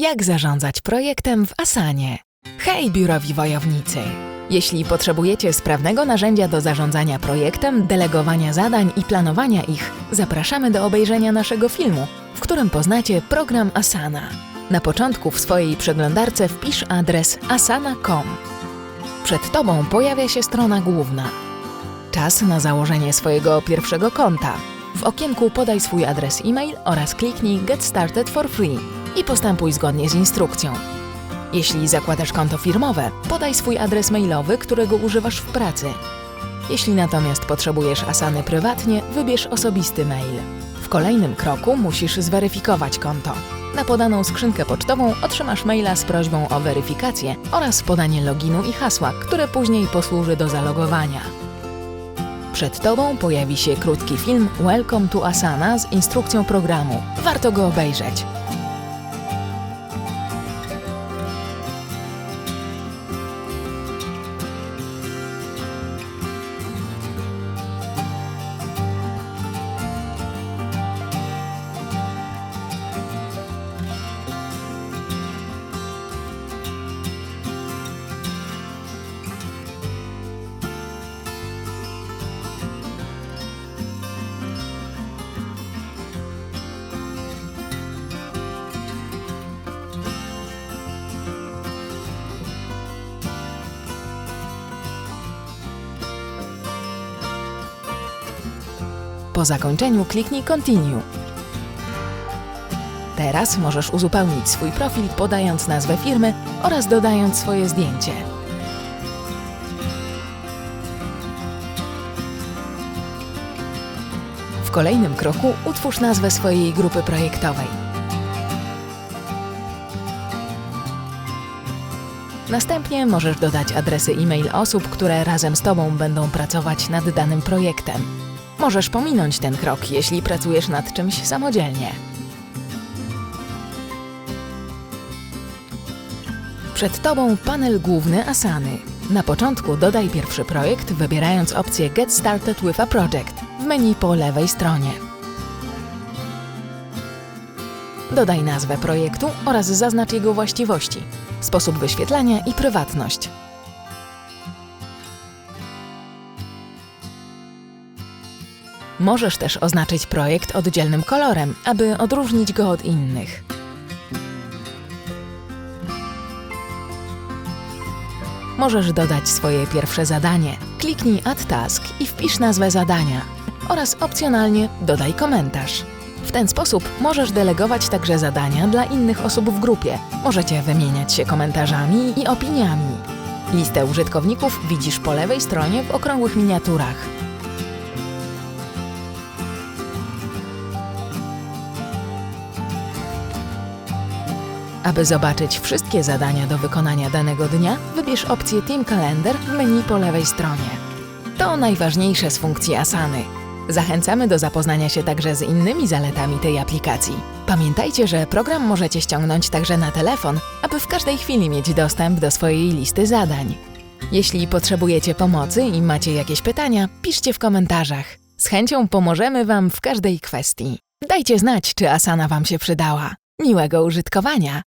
Jak zarządzać projektem w Asanie? Hej, biurowi wojownicy! Jeśli potrzebujecie sprawnego narzędzia do zarządzania projektem, delegowania zadań i planowania ich, zapraszamy do obejrzenia naszego filmu, w którym poznacie program Asana. Na początku w swojej przeglądarce wpisz adres asana.com. Przed Tobą pojawia się strona główna. Czas na założenie swojego pierwszego konta. W okienku podaj swój adres e-mail oraz kliknij Get Started for Free i postępuj zgodnie z instrukcją. Jeśli zakładasz konto firmowe, podaj swój adres mailowy, którego używasz w pracy. Jeśli natomiast potrzebujesz Asany prywatnie, wybierz osobisty mail. W kolejnym kroku musisz zweryfikować konto. Na podaną skrzynkę pocztową otrzymasz maila z prośbą o weryfikację oraz podanie loginu i hasła, które później posłuży do zalogowania. Przed Tobą pojawi się krótki film Welcome to Asana z instrukcją programu. Warto go obejrzeć. Po zakończeniu kliknij Continue. Teraz możesz uzupełnić swój profil podając nazwę firmy oraz dodając swoje zdjęcie. W kolejnym kroku utwórz nazwę swojej grupy projektowej. Następnie możesz dodać adresy e-mail osób, które razem z Tobą będą pracować nad danym projektem. Możesz pominąć ten krok, jeśli pracujesz nad czymś samodzielnie. Przed Tobą panel główny Asany. Na początku dodaj pierwszy projekt, wybierając opcję Get Started with a Project w menu po lewej stronie. Dodaj nazwę projektu oraz zaznacz jego właściwości, sposób wyświetlania i prywatność. Możesz też oznaczyć projekt oddzielnym kolorem, aby odróżnić go od innych. Możesz dodać swoje pierwsze zadanie. Kliknij Add Task i wpisz nazwę zadania oraz opcjonalnie dodaj komentarz. W ten sposób możesz delegować także zadania dla innych osób w grupie. Możecie wymieniać się komentarzami i opiniami. Listę użytkowników widzisz po lewej stronie w okrągłych miniaturach. Aby zobaczyć wszystkie zadania do wykonania danego dnia, wybierz opcję Team Calendar w menu po lewej stronie. To najważniejsze z funkcji Asany. Zachęcamy do zapoznania się także z innymi zaletami tej aplikacji. Pamiętajcie, że program możecie ściągnąć także na telefon, aby w każdej chwili mieć dostęp do swojej listy zadań. Jeśli potrzebujecie pomocy i macie jakieś pytania, piszcie w komentarzach. Z chęcią pomożemy Wam w każdej kwestii. Dajcie znać, czy Asana Wam się przydała. Miłego użytkowania!